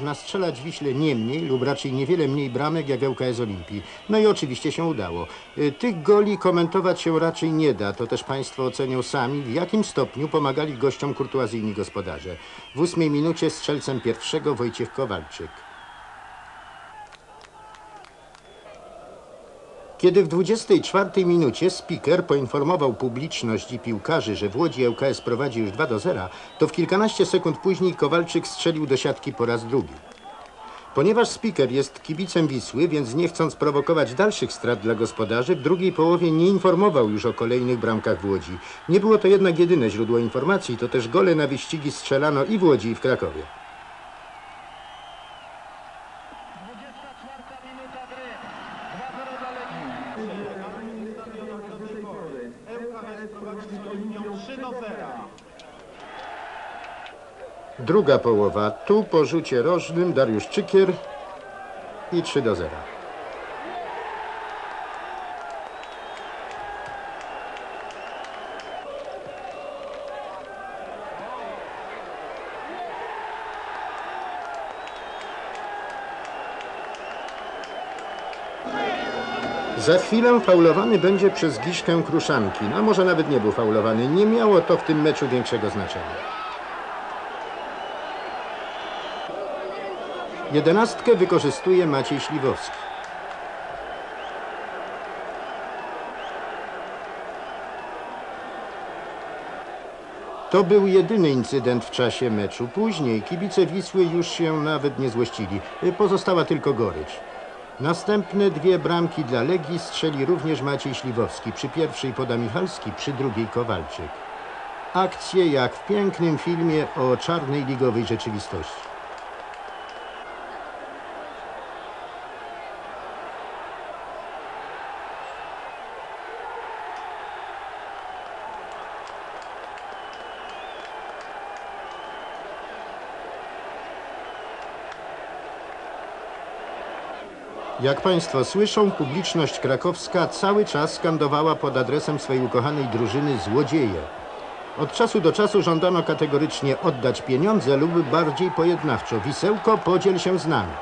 Nastrzelać Wiśle nie mniej lub raczej niewiele mniej bramek jak ŁKS Olimpii. No i oczywiście się udało. Y, Tych goli komentować się raczej nie da. To też Państwo ocenią sami, w jakim stopniu pomagali gościom kurtuazyjni gospodarze. W ósmej minucie strzelcem pierwszego Wojciech Kowalczyk. Kiedy w 24 minucie speaker poinformował publiczność i piłkarzy, że w Łodzi ŁKS prowadzi już 2 do 0, to w kilkanaście sekund później Kowalczyk strzelił do siatki po raz drugi. Ponieważ speaker jest kibicem Wisły, więc nie chcąc prowokować dalszych strat dla gospodarzy, w drugiej połowie nie informował już o kolejnych bramkach w Łodzi. Nie było to jednak jedyne źródło informacji, to też gole na wyścigi strzelano i w Łodzi, i w Krakowie. 24 minuta gry. 2-0 dla Legii. Olimią 3 do 0. Druga połowa, tu po rzucie rożnym Dariusz Czykier i 3 do 0. Za chwilę faulowany będzie przez Giszkę Kruszanki. No może nawet nie był faulowany. Nie miało to w tym meczu większego znaczenia. Jedenastkę wykorzystuje Maciej Śliwowski. To był jedyny incydent w czasie meczu. Później kibice Wisły już się nawet nie złościli. Pozostała tylko gorycz. Następne dwie bramki dla Legii strzeli również Maciej Śliwowski. Przy pierwszej poda Michalski, przy drugiej Kowalczyk. Akcje jak w pięknym filmie o czarnej ligowej rzeczywistości. Jak Państwo słyszą, publiczność krakowska cały czas skandowała pod adresem swojej ukochanej drużyny złodzieje. Od czasu do czasu żądano kategorycznie oddać pieniądze lub bardziej pojednawczo. Wisełko, podziel się z nami.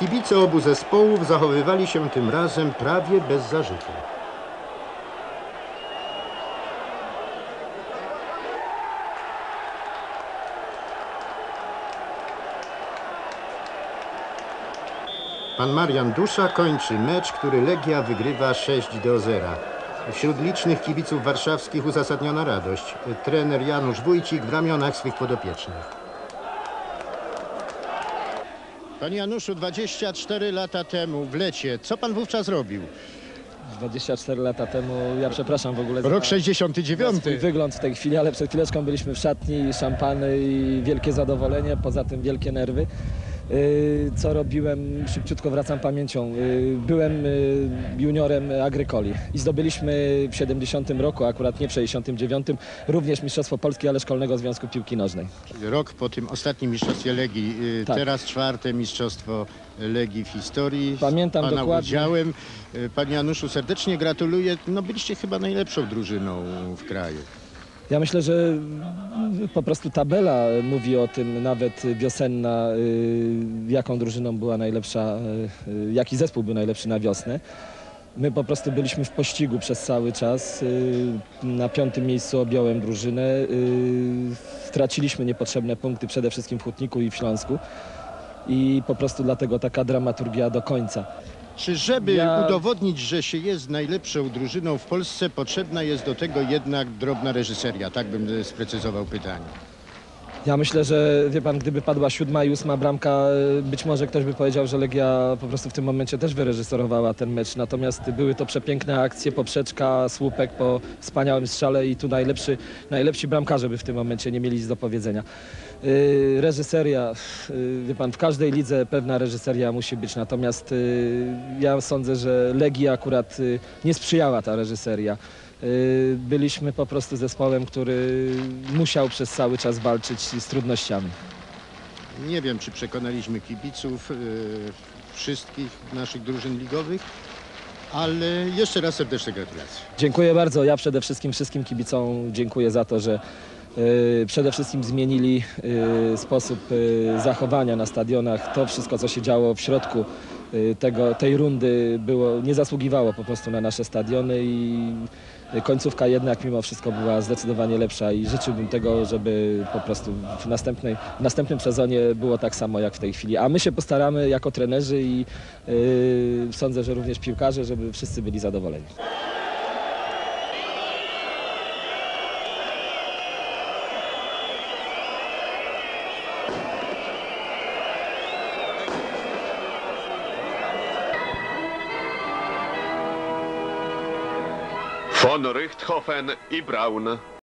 Kibice obu zespołów zachowywali się tym razem prawie bez zarzutu. Pan Marian Dusza kończy mecz, który Legia wygrywa 6 do 0. Wśród licznych kibiców warszawskich uzasadniona radość. Trener Janusz Wójcik w ramionach swych podopiecznych. Panie Januszu, 24 lata temu w lecie, co pan wówczas robił? 24 lata temu, ja przepraszam w ogóle za, Rok za 69. swój wygląd w tej chwili, ale przed chwileczką byliśmy w szatni, szampany i wielkie zadowolenie, poza tym wielkie nerwy. Yy, Co robiłem? Szybciutko wracam pamięcią. Yy, Byłem yy, juniorem Agrykoli i zdobyliśmy w 70 roku, akurat nie w 69, również Mistrzostwo Polski, ale Szkolnego Związku Piłki Nożnej. Rok po tym ostatnim mistrzostwie Legii, y, Tak. teraz czwarte mistrzostwo Legii w historii. Pamiętam Pana dokładnie. udziałem. Y, Panie Januszu, serdecznie gratuluję. No byliście chyba najlepszą drużyną w kraju. Ja myślę, że po prostu tabela mówi o tym, nawet wiosenna, y, jaką drużyną była najlepsza, y, jaki zespół był najlepszy na wiosnę. My po prostu byliśmy w pościgu przez cały czas. y, Na piątym miejscu objąłem drużynę. Straciliśmy niepotrzebne punkty przede wszystkim w Hutniku i w Śląsku. I po prostu dlatego taka dramaturgia do końca. Czy żeby Ja- udowodnić, że się jest najlepszą drużyną w Polsce, potrzebna jest do tego jednak drobna reżyseria? Tak bym e, sprecyzował pytanie. Ja myślę, że wie pan, gdyby padła siódma i ósma bramka, y, być może ktoś by powiedział, że Legia po prostu w tym momencie też wyreżyserowała ten mecz. Natomiast były to przepiękne akcje, poprzeczka, słupek po wspaniałym strzale i tu najlepszy, najlepsi bramkarze by w tym momencie nie mieli nic do powiedzenia. Yy, reżyseria, yy, wie pan, w każdej lidze pewna reżyseria musi być, natomiast yy, ja sądzę, że Legii akurat yy, nie sprzyjała ta reżyseria. Yy, Byliśmy po prostu zespołem, który musiał przez cały czas walczyć z trudnościami. Nie wiem, czy przekonaliśmy kibiców e, wszystkich naszych drużyn ligowych, ale jeszcze raz serdeczne gratulacje. Dziękuję bardzo. Ja przede wszystkim wszystkim kibicom dziękuję za to, że y, przede wszystkim zmienili y, sposób y, zachowania na stadionach. To wszystko, co się działo w środku y, tego, tej rundy było, nie zasługiwało po prostu na nasze stadiony i końcówka jednak mimo wszystko była zdecydowanie lepsza i życzyłbym tego, żeby po prostu w, następnej, w następnym sezonie było tak samo jak w tej chwili. A my się postaramy jako trenerzy i y, sądzę, że również piłkarze, żeby wszyscy byli zadowoleni. Von Richthofen i Braun